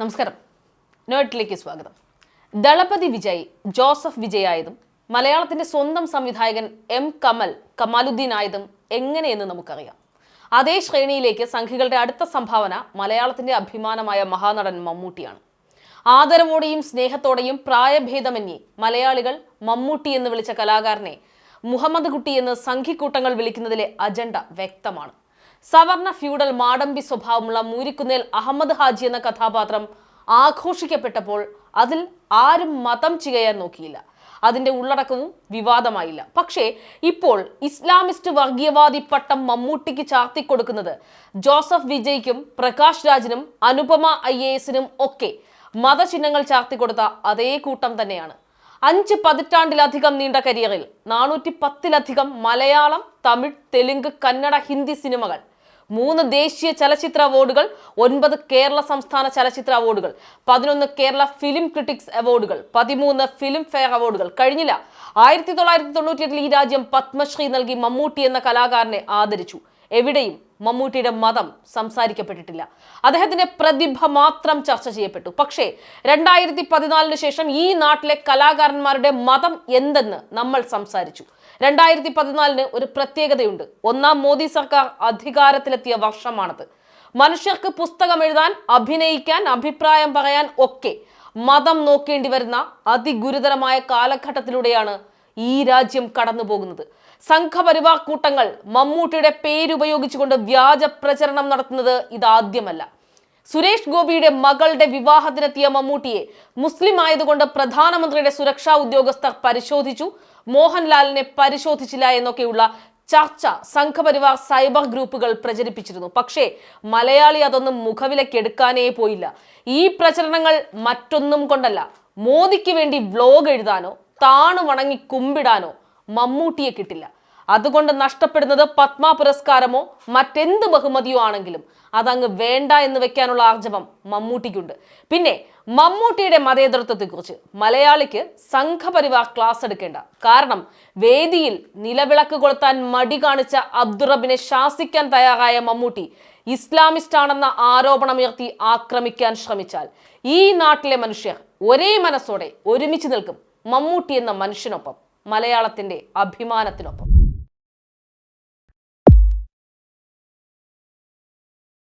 നമസ്കാരം. നേട്ടിലേക്ക് സ്വാഗതം. ദളപതി വിജയ് ജോസഫ് വിജയ് ആയതും മലയാളത്തിന്റെ സ്വന്തം സംവിധായകൻ എം കമൽ കമാലുദ്ദീൻ ആയതും എങ്ങനെയെന്ന് നമുക്കറിയാം. അതേ ശ്രേണിയിലേക്ക് സംഘികളുടെ അടുത്ത സംഭാവന മലയാളത്തിന്റെ അഭിമാനമായ മഹാനടൻ മമ്മൂട്ടിയാണ്. ആദരവോടെയും സ്നേഹത്തോടെയും പ്രായഭേദമന്യേ മലയാളികൾ മമ്മൂട്ടി എന്ന് വിളിച്ച കലാകാരനെ മുഹമ്മദ് കുട്ടി എന്ന് സംഘിക്കൂട്ടങ്ങൾ വിളിക്കുന്നതിലെ അജണ്ട വ്യക്തമാണ്. സവർണ ഫ്യൂഡൽ മാടമ്പി സ്വഭാവമുള്ള മൂരിക്കുന്നേൽ അഹമ്മദ് ഹാജി എന്ന കഥാപാത്രം ആഘോഷിക്കപ്പെട്ടപ്പോൾ അതിൽ ആരും മതം ചികയാൻ നോക്കിയില്ല. അതിന്റെ ഉള്ളടക്കവും വിവാദമായില്ല. പക്ഷേ ഇപ്പോൾ ഇസ്ലാമിസ്റ്റ് വർഗീയവാദി പട്ടം മമ്മൂട്ടിക്ക് ചാർത്തിക്കൊടുക്കുന്നത് ജോസഫ് വിജയ്ക്കും പ്രകാശ് രാജിനും അനുപമ ഐ എസിനും ഒക്കെ മതചിഹ്നങ്ങൾ ചാർത്തിക്കൊടുത്ത അതേ കൂട്ടം തന്നെയാണ്. അഞ്ച് പതിറ്റാണ്ടിലധികം നീണ്ട കരിയറിൽ നാനൂറ്റി പത്തിലധികം മലയാളം തമിഴ് തെലുങ്ക് കന്നഡ ഹിന്ദി സിനിമകൾ മൂന്ന് ദേശീയ ചലച്ചിത്ര അവാർഡുകൾ ഒൻപത് കേരള സംസ്ഥാന ചലച്ചിത്ര അവാർഡുകൾ പതിനൊന്ന് കേരള ഫിലിം ക്രിട്ടിക്സ് അവാർഡുകൾ പതിമൂന്ന് ഫിലിം ഫെയർ അവാർഡുകൾ. കഴിഞ്ഞില്ല. ആയിരത്തി തൊള്ളായിരത്തി തൊണ്ണൂറ്റിയെട്ടിൽ ഈ രാജ്യം പത്മശ്രീ നൽകി മമ്മൂട്ടി എന്ന കലാകാരനെ ആദരിച്ചു. എവിടെയും മമ്മൂട്ടിയുടെ മതം സംസാരിക്കപ്പെട്ടിട്ടില്ല. അദ്ദേഹത്തിന്റെ പ്രതിഭ മാത്രം ചർച്ച ചെയ്യപ്പെട്ടു. പക്ഷേ രണ്ടായിരത്തി പതിനാലിന് ശേഷം ഈ നാട്ടിലെ കലാകാരന്മാരുടെ മതം എന്തെന്ന് നമ്മൾ സംസാരിച്ചു. രണ്ടായിരത്തി പതിനാലിന് ഒരു പ്രത്യേകതയുണ്ട്. ഒന്നാം മോദി സർക്കാർ അധികാരത്തിലെത്തിയ വർഷമാണത്. മനുഷ്യർക്ക് പുസ്തകം എഴുതാൻ അഭിനയിക്കാൻ അഭിപ്രായം പറയാൻ ഒക്കെ മതം നോക്കേണ്ടി വരുന്ന അതിഗുരുതരമായ കാലഘട്ടത്തിലൂടെയാണ് ഈ രാജ്യം കടന്നു പോകുന്നത് സംഘപരിവാർ കൂട്ടങ്ങൾ മമ്മൂട്ടിയുടെ പേരുപയോഗിച്ചുകൊണ്ട് വ്യാജ പ്രചരണം നടത്തുന്നത് ഇതാദ്യമല്ല. സുരേഷ് ഗോപിയുടെ മകളുടെ വിവാഹത്തിനെത്തിയ മമ്മൂട്ടിയെ മുസ്ലിം ആയതുകൊണ്ട് പ്രധാനമന്ത്രിയുടെ സുരക്ഷാ ഉദ്യോഗസ്ഥർ പരിശോധിച്ചു. മോഹൻലാലിനെ പരിശോധിച്ചില്ല എന്നൊക്കെയുള്ള ചർച്ച സംഘപരിവാർ സൈബർ ഗ്രൂപ്പുകൾ പ്രചരിപ്പിച്ചിരുന്നു. പക്ഷേ മലയാളി അതൊന്നും മുഖവിലക്കെടുക്കാനേ പോയില്ല. ഈ പ്രചരണങ്ങൾ മറ്റൊന്നും കൊണ്ടല്ല. മോദിക്ക് വേണ്ടി വ്ലോഗ് എഴുതാനോ താണു വണങ്ങി കുമ്പിടാനോ മമ്മൂട്ടിയെ കിട്ടില്ല. അതുകൊണ്ട് നഷ്ടപ്പെടുന്നത് പത്മ പുരസ്കാരമോ മറ്റെന്ത് ബഹുമതിയോ ആണെങ്കിലും അതങ്ങ് വേണ്ട എന്ന് വെക്കാനുള്ള ആർജവം മമ്മൂട്ടിക്കുണ്ട്. പിന്നെ മമ്മൂട്ടിയുടെ മതേതരത്വത്തെക്കുറിച്ച് മലയാളിക്ക് സംഘപരിവാർ ക്ലാസ് എടുക്കേണ്ട. കാരണം വേദിയിൽ നിലവിളക്ക് കൊളുത്താൻ മടി കാണിച്ച അബ്ദുറബിനെ ശാസിക്കാൻ തയ്യാറായ മമ്മൂട്ടി ഇസ്ലാമിസ്റ്റ് ആണെന്ന ആരോപണമുയർത്തി ആക്രമിക്കാൻ ശ്രമിച്ചാൽ ഈ നാട്ടിലെ മനുഷ്യർ ഒരേ മനസ്സോടെ ഒരുമിച്ച് നിൽക്കും. മമ്മൂട്ടി എന്ന മനുഷ്യനൊപ്പം മലയാളത്തിന്റെ അഭിമാനത്തിനൊപ്പം.